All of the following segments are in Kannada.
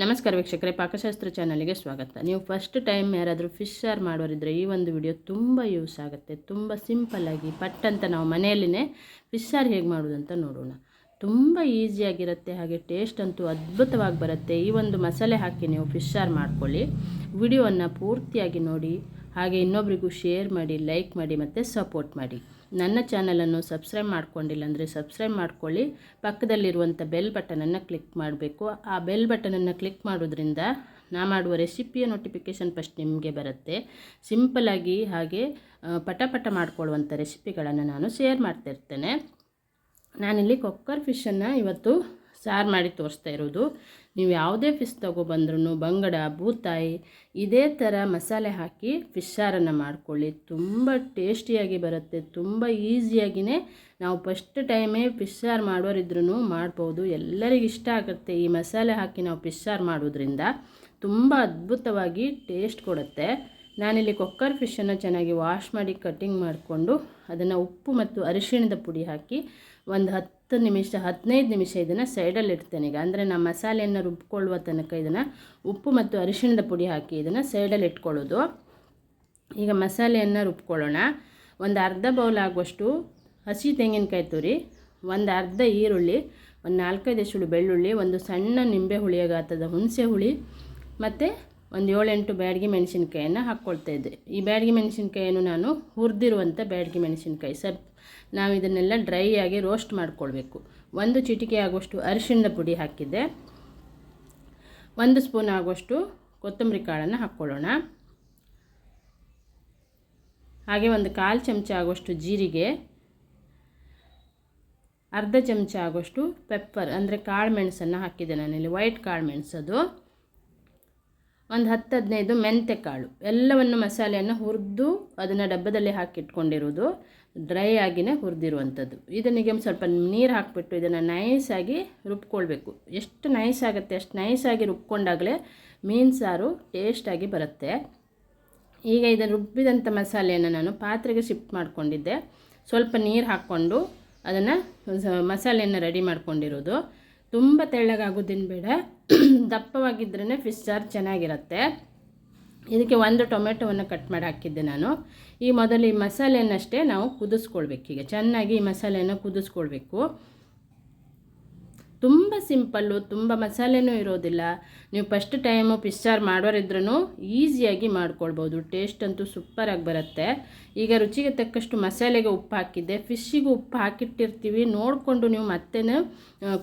ನಮಸ್ಕಾರ ವೀಕ್ಷಕರೇ, ಪಾಕಶಾಸ್ತ್ರ ಚಾನಲ್ಗೆ ಸ್ವಾಗತ. ನೀವು ಫಸ್ಟ್ ಟೈಮ್ ಯಾರಾದರೂ ಫಿಶ್ ಸಾರು ಮಾಡೋರಿದ್ರೆ ಈ ಒಂದು ವಿಡಿಯೋ ತುಂಬ ಯೂಸ್ ಆಗುತ್ತೆ, ತುಂಬ ಸಿಂಪಲ್ಲಾಗಿ ಪಟ್ ಅಂತ ನಾವು ಮನೆಯಲ್ಲಿನೇ ಫಿಶ್ ಸಾರು ಹೇಗೆ ಮಾಡೋದು ಅಂತ ನೋಡೋಣ. ತುಂಬ ಈಸಿಯಾಗಿರುತ್ತೆ ಹಾಗೆ ಟೇಸ್ಟ್ ಅಂತೂ ಅದ್ಭುತವಾಗಿ ಬರುತ್ತೆ. ಈ ಒಂದು ಮಸಾಲೆ ಹಾಕಿ ನೀವು ಫಿಶ್ ಸಾರು ಮಾಡ್ಕೊಳ್ಳಿ. ವಿಡಿಯೋವನ್ನು ಪೂರ್ತಿಯಾಗಿ ನೋಡಿ, ಹಾಗೆ ಇನ್ನೊಬ್ರಿಗೂ ಶೇರ್ ಮಾಡಿ ಲೈಕ್ ಮಾಡಿ ಮತ್ತು ಸಪೋರ್ಟ್ ಮಾಡಿ. ನನ್ನ ಚಾನಲನ್ನು ಸಬ್ಸ್ಕ್ರೈಬ್ ಮಾಡ್ಕೊಂಡಿಲ್ಲ ಅಂದರೆ ಸಬ್ಸ್ಕ್ರೈಬ್ ಮಾಡ್ಕೊಳ್ಳಿ. ಪಕ್ಕದಲ್ಲಿರುವಂಥ ಬೆಲ್ ಬಟನನ್ನು ಕ್ಲಿಕ್ ಮಾಡಬೇಕು. ಆ ಬೆಲ್ ಬಟನನ್ನು ಕ್ಲಿಕ್ ಮಾಡೋದ್ರಿಂದ ನಾ ಮಾಡುವ ರೆಸಿಪಿಯ ನೋಟಿಫಿಕೇಷನ್ ಫಸ್ಟ್ ನಿಮಗೆ ಬರುತ್ತೆ. ಸಿಂಪಲಾಗಿ ಹಾಗೆ ಪಟಪಟ ಪಟ ಪಟ ಮಾಡ್ಕೊಳ್ಳುವಂಥ ರೆಸಿಪಿಗಳನ್ನು ನಾನು ಶೇರ್ ಮಾಡ್ತಿರ್ತೇನೆ. ನಾನಿಲ್ಲಿ ಕೊಕ್ಕರ್ ಫಿಶನ್ನು ಇವತ್ತು ಸಾರು ಮಾಡಿ ತೋರಿಸ್ತಾ ಇರೋದು. ನೀವು ಯಾವುದೇ ಫಿಶ್ ತೊಗೊಬಂದ್ರೂ ಬಂಗಡ ಬೂತಾಯಿ ಇದೇ ಥರ ಮಸಾಲೆ ಹಾಕಿ ಫಿಶ್ ಸಾರನ್ನು ಮಾಡ್ಕೊಳ್ಳಿ. ತುಂಬ ಟೇಸ್ಟಿಯಾಗಿ ಬರುತ್ತೆ. ತುಂಬ ಈಸಿಯಾಗಿಯೇ ನಾವು ಫಸ್ಟ್ ಟೈಮೇ ಫಿಶ್ ಸಾರು ಮಾಡೋರಿದ್ರೂ ಮಾಡ್ಬೋದು. ಎಲ್ಲರಿಗೂ ಇಷ್ಟ ಆಗುತ್ತೆ ಈ ಮಸಾಲೆ ಹಾಕಿ ನಾವು ಫಿಶ್ ಸಾರು ಮಾಡೋದ್ರಿಂದ. ತುಂಬ ಅದ್ಭುತವಾಗಿ ಟೇಸ್ಟ್ ಕೊಡುತ್ತೆ. ನಾನಿಲ್ಲಿ ಕೊಕ್ಕರ್ ಫಿಶನ್ನು ಚೆನ್ನಾಗಿ ವಾಶ್ ಮಾಡಿ ಕಟ್ಟಿಂಗ್ ಮಾಡಿಕೊಂಡು ಅದನ್ನು ಉಪ್ಪು ಮತ್ತು ಅರಿಶಿಣದ ಪುಡಿ ಹಾಕಿ ಒಂದು ಹತ್ತು ನಿಮಿಷ, ಹದಿನೈದು ನಿಮಿಷ ಇದನ್ನು ಸೈಡಲ್ಲಿ ಇಡ್ತೇನೆ. ಈಗ ಅಂದರೆ ನಾವು ಮಸಾಲೆಯನ್ನು ರುಬ್ಕೊಳ್ಳುವ ತನಕ ಇದನ್ನು ಉಪ್ಪು ಮತ್ತು ಅರಿಶಿಣದ ಪುಡಿ ಹಾಕಿ ಇದನ್ನು ಸೈಡಲ್ಲಿ ಇಟ್ಕೊಳ್ಳೋದು. ಈಗ ಮಸಾಲೆಯನ್ನು ರುಬ್ಕೊಳ್ಳೋಣ. ಒಂದು ಅರ್ಧ ಬೌಲ್ ಆಗುವಷ್ಟು ಹಸಿ ತೆಂಗಿನಕಾಯಿ ತುರಿ, ಒಂದು ಅರ್ಧ ಈರುಳ್ಳಿ, ಒಂದು ನಾಲ್ಕೈದು ಎಷ್ಟು ಬೆಳ್ಳುಳ್ಳಿ, ಒಂದು ಸಣ್ಣ ನಿಂಬೆ ಹುಳಿಯ ಗಾತ್ರದ ಹುಣಸೆ ಹುಳಿ ಮತ್ತು ಒಂದು ಏಳೆಂಟು ಬ್ಯಾಡಗಿ ಮೆಣಸಿನ್ಕಾಯನ್ನು ಹಾಕ್ಕೊಳ್ತಾ ಇದ್ದೆ. ಈ ಬ್ಯಾಡಗಿ ಮೆಣಸಿನಕಾಯಿಯನ್ನು ನಾನು ಹುರಿದಿರುವಂಥ ಬ್ಯಾಡಗಿ ಮೆಣಸಿನ್ಕಾಯಿ. ಸ್ವಲ್ಪ ನಾವು ಇದನ್ನೆಲ್ಲ ಡ್ರೈ ಆಗಿ ರೋಸ್ಟ್ ಮಾಡಿಕೊಳ್ಬೇಕು. ಒಂದು ಚಿಟಿಕೆ ಆಗುವಷ್ಟು ಅರಿಶಿಣದ ಪುಡಿ ಹಾಕಿದ್ದೆ. ಒಂದು ಸ್ಪೂನ್ ಆಗುವಷ್ಟು ಕೊತ್ತಂಬರಿ ಕಾಳನ್ನು ಹಾಕ್ಕೊಳ್ಳೋಣ. ಹಾಗೆ ಒಂದು ಕಾಲು ಚಮಚ ಆಗುವಷ್ಟು ಜೀರಿಗೆ. ಅರ್ಧ ಚಮಚ ಆಗುವಷ್ಟು ಪೆಪ್ಪರ್ ಅಂದರೆ ಕಾಳು ಮೆಣಸನ್ನು ಹಾಕಿದ್ದೆ ನಾನಿಲ್ಲಿ ವೈಟ್ ಕಾಳು ಮೆಣಸದು. ಒಂದು ಹತ್ತು ಹದಿನೈದು ಮೆಂತೆ ಕಾಳು ಎಲ್ಲವನ್ನು ಮಸಾಲೆಯನ್ನು ಹುರಿದು ಅದನ್ನು ಡಬ್ಬದಲ್ಲಿ ಹಾಕಿಟ್ಕೊಂಡಿರೋದು ಡ್ರೈ ಆಗಿನೇ ಹುರಿದಿರುವಂಥದ್ದು. ಇದನ್ನಿಗೆ ಸ್ವಲ್ಪ ನೀರು ಹಾಕಿಬಿಟ್ಟು ಇದನ್ನು ನೈಸಾಗಿ ರುಬ್ಕೊಳ್ಬೇಕು. ಎಷ್ಟು ನೈಸ್ ಆಗುತ್ತೆ, ಅಷ್ಟು ನೈಸಾಗಿ ರುಬ್ಕೊಂಡಾಗಲೇ ಮೀನು ಸಾರು ಟೇಸ್ಟಾಗಿ ಬರುತ್ತೆ. ಈಗ ಇದನ್ನು ರುಬ್ಬಿದಂಥ ಮಸಾಲೆಯನ್ನು ನಾನು ಪಾತ್ರೆಗೆ ಶಿಫ್ಟ್ ಮಾಡಿಕೊಂಡಿದ್ದೆ. ಸ್ವಲ್ಪ ನೀರು ಹಾಕ್ಕೊಂಡು ಅದನ್ನು ಮಸಾಲೆಯನ್ನು ರೆಡಿ ಮಾಡ್ಕೊಂಡಿರೋದು ತುಂಬ ತೆಳ್ಳಗಾಗೋದಿನ್ ಬೇಡ. ದಪ್ಪವಾಗಿದ್ರೇ ಫಿಶ್ ಸಾರು ಚೆನ್ನಾಗಿರುತ್ತೆ. ಇದಕ್ಕೆ ಒಂದು ಟೊಮೆಟೊವನ್ನು ಕಟ್ ಮಾಡಿ ಹಾಕಿದ್ದೆ ನಾನು. ಈ ಮೊದಲು ಈ ಮಸಾಲೆಯನ್ನಷ್ಟೇ ನಾವು ಕುದಿಸ್ಕೊಳ್ಬೇಕು ಈಗ. ಚೆನ್ನಾಗಿ ಈ ಮಸಾಲೆಯನ್ನು ಕುದಿಸ್ಕೊಳ್ಬೇಕು. ತುಂಬ ಸಿಂಪಲ್ಲು, ತುಂಬ ಮಸಾಲೆನೂ ಇರೋದಿಲ್ಲ. ನೀವು ಫಸ್ಟ್ ಟೈಮು ಫಿಶ್ ಸಾರು ಮಾಡೋರಿದ್ರೂ ಈಸಿಯಾಗಿ ಮಾಡ್ಕೊಳ್ಬೋದು. ಟೇಸ್ಟ್ ಅಂತೂ ಸೂಪರಾಗಿ ಬರುತ್ತೆ. ಈಗ ರುಚಿಗೆ ತಕ್ಕಷ್ಟು ಮಸಾಲೆಗೆ ಉಪ್ಪು ಹಾಕಿದ್ದೆ. ಫಿಶ್ಶಿಗೂ ಉಪ್ಪು ಹಾಕಿಟ್ಟಿರ್ತೀವಿ. ನೋಡಿಕೊಂಡು ನೀವು ಮತ್ತೆ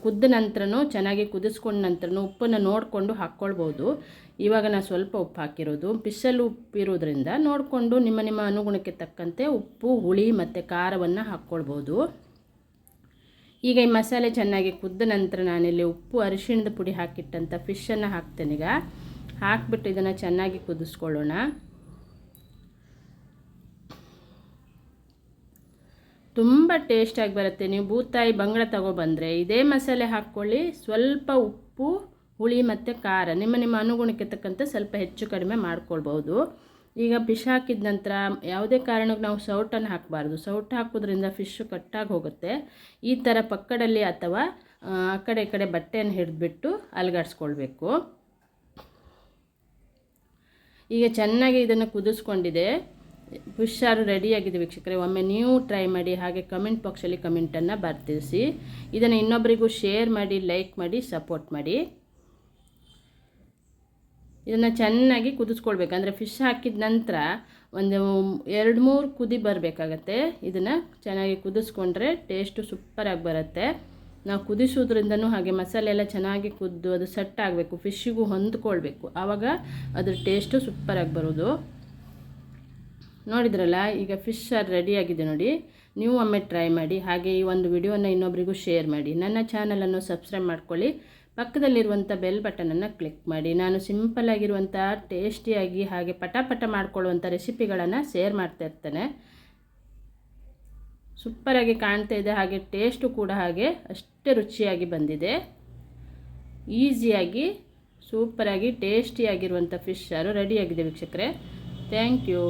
ಕುದ್ದ ನಂತರನೂ, ಚೆನ್ನಾಗಿ ಕುದಿಸ್ಕೊಂಡ ನಂತರನೂ ಉಪ್ಪನ್ನು ನೋಡಿಕೊಂಡು ಹಾಕ್ಕೊಳ್ಬೋದು. ಇವಾಗ ನಾನು ಸ್ವಲ್ಪ ಉಪ್ಪು ಹಾಕಿರೋದು. ಫಿಶಲ್ಲಿ ಉಪ್ಪು ಇರೋದ್ರಿಂದ ನೋಡಿಕೊಂಡು ನಿಮ್ಮ ನಿಮ್ಮ ಅನುಗುಣಕ್ಕೆ ತಕ್ಕಂತೆ ಉಪ್ಪು, ಹುಳಿ ಮತ್ತು ಖಾರವನ್ನು ಹಾಕ್ಕೊಳ್ಬೋದು. ಈಗ ಈ ಮಸಾಲೆ ಚೆನ್ನಾಗಿ ಕುದ್ದ ನಂತರ ನಾನಿಲ್ಲಿ ಉಪ್ಪು, ಅರಿಶಿಣದ ಪುಡಿ ಹಾಕಿಟ್ಟಂಥ ಫಿಶನ್ನು ಹಾಕ್ತೇನೆ ಈಗ. ಹಾಕ್ಬಿಟ್ಟು ಇದನ್ನು ಚೆನ್ನಾಗಿ ಕುದಿಸ್ಕೊಳ್ಳೋಣ. ತುಂಬ ಟೇಸ್ಟಾಗಿ ಬರುತ್ತೆ. ನೀವು ಬೂತಾಯಿ ಬಂಗಡ ತಗೊಬಂದರೆ ಇದೇ ಮಸಾಲೆ ಹಾಕ್ಕೊಳ್ಳಿ. ಸ್ವಲ್ಪ ಉಪ್ಪು, ಹುಳಿ ಮತ್ತು ಖಾರ ನಿಮ್ಮ ನಿಮ್ಮ ಅನುಗುಣಕ್ಕೆ ತಕ್ಕಂತೆ ಸ್ವಲ್ಪ ಹೆಚ್ಚು ಕಡಿಮೆ ಮಾಡ್ಕೊಳ್ಬೋದು ಈಗ ಫಿಶ್ ಹಾಕಿದ ನಂತರ ಯಾವುದೇ ಕಾರಣಕ್ಕೆ ನಾವು ಸೌಟನ್ನು ಹಾಕಬಾರ್ದು. ಸೌಟ್ ಹಾಕೋದ್ರಿಂದ ಫಿಶ್ಶು ಕಟ್ಟಾಗಿ ಹೋಗುತ್ತೆ. ಈ ಥರ ಪಕ್ಕದಲ್ಲಿ ಅಥವಾ, ಆ ಕಡೆ ಈ ಕಡೆ ಬಟ್ಟೆಯನ್ನು ಹಿಡಿದ್ಬಿಟ್ಟು ಅಲಗಾಡಿಸ್ಕೊಳ್ಬೇಕು. ಈಗ ಚೆನ್ನಾಗಿ ಇದನ್ನು ಕುದಿಸ್ಕೊಂಡಿದೆ. ಸಾರು ರೆಡಿಯಾಗಿದೆ ವೀಕ್ಷಕರೇ. ಒಮ್ಮೆ ನೀವು ಟ್ರೈ ಮಾಡಿ ಹಾಗೆ ಕಮೆಂಟ್ ಬಾಕ್ಸಲ್ಲಿ ಕಮೆಂಟನ್ನು ಬರ್ತಿಸಿ ಇದನ್ನು ಇನ್ನೊಬ್ಬರಿಗೂ ಶೇರ್ ಮಾಡಿ ಲೈಕ್ ಮಾಡಿ ಸಪೋರ್ಟ್ ಮಾಡಿ. ಇದನ್ನು ಚೆನ್ನಾಗಿ ಕುದಿಸ್ಕೊಳ್ಬೇಕು. ಅಂದರೆ ಫಿಶ್ ಹಾಕಿದ ನಂತರ ಒಂದು ಎರಡು ಮೂರು ಕುದಿ ಬರಬೇಕಾಗತ್ತೆ. ಇದನ್ನು ಚೆನ್ನಾಗಿ ಕುದಿಸ್ಕೊಂಡ್ರೆ ಟೇಸ್ಟು ಸೂಪರಾಗಿ ಬರುತ್ತೆ. ನಾವು ಕುದಿಸೋದ್ರಿಂದನೂ ಹಾಗೆ ಮಸಾಲೆ ಎಲ್ಲ ಚೆನ್ನಾಗಿ ಕುದ್ದು ಅದು ಸೆಟ್ ಆಗಬೇಕು. ಫಿಶ್ಶಿಗೂ ಹೊಂದ್ಕೊಳ್ಬೇಕು. ಆವಾಗ ಅದ್ರ ಟೇಸ್ಟು ಸೂಪರಾಗಿ ಬರೋದು. ನೋಡಿದ್ರಲ್ಲ, ಈಗ ಫಿಶ್ ಸಾರು ರೆಡಿಯಾಗಿದೆ ನೋಡಿ. ನೀವು ಒಮ್ಮೆ ಟ್ರೈ ಮಾಡಿ, ಹಾಗೆ ಈ ಒಂದು ವಿಡಿಯೋನ ಇನ್ನೊಬ್ಬರಿಗೂ ಶೇರ್ ಮಾಡಿ. ನನ್ನ ಚಾನಲನ್ನು ಸಬ್ಸ್ಕ್ರೈಬ್ ಮಾಡ್ಕೊಳ್ಳಿ. ಪಕ್ಕದಲ್ಲಿರುವಂಥ ಬೆಲ್ ಬಟನನ್ನು ಕ್ಲಿಕ್ ಮಾಡಿ. ನಾನು ಸಿಂಪಲ್ ಆಗಿರುವಂಥ ಟೇಸ್ಟಿಯಾಗಿ ಹಾಗೆ ಪಟಾಪಟ ಪಟ ಮಾಡ್ಕೊಳ್ಳುವಂಥ ರೆಸಿಪಿಗಳನ್ನು ಶೇರ್ ಮಾಡ್ತಾ ಇರ್ತೇನೆ. ಸೂಪರಾಗಿ ಕಾಣ್ತಾ ಇದೆ, ಹಾಗೆ ಟೇಸ್ಟು ಕೂಡ ಹಾಗೆ ಅಷ್ಟೇ ರುಚಿಯಾಗಿ ಬಂದಿದೆ. ಈಸಿಯಾಗಿ ಸೂಪರಾಗಿ ಟೇಸ್ಟಿಯಾಗಿರುವಂಥ ಫಿಶ್ ಸಾರು ರೆಡಿಯಾಗಿದೆ ವೀಕ್ಷಕರೇ? Thank you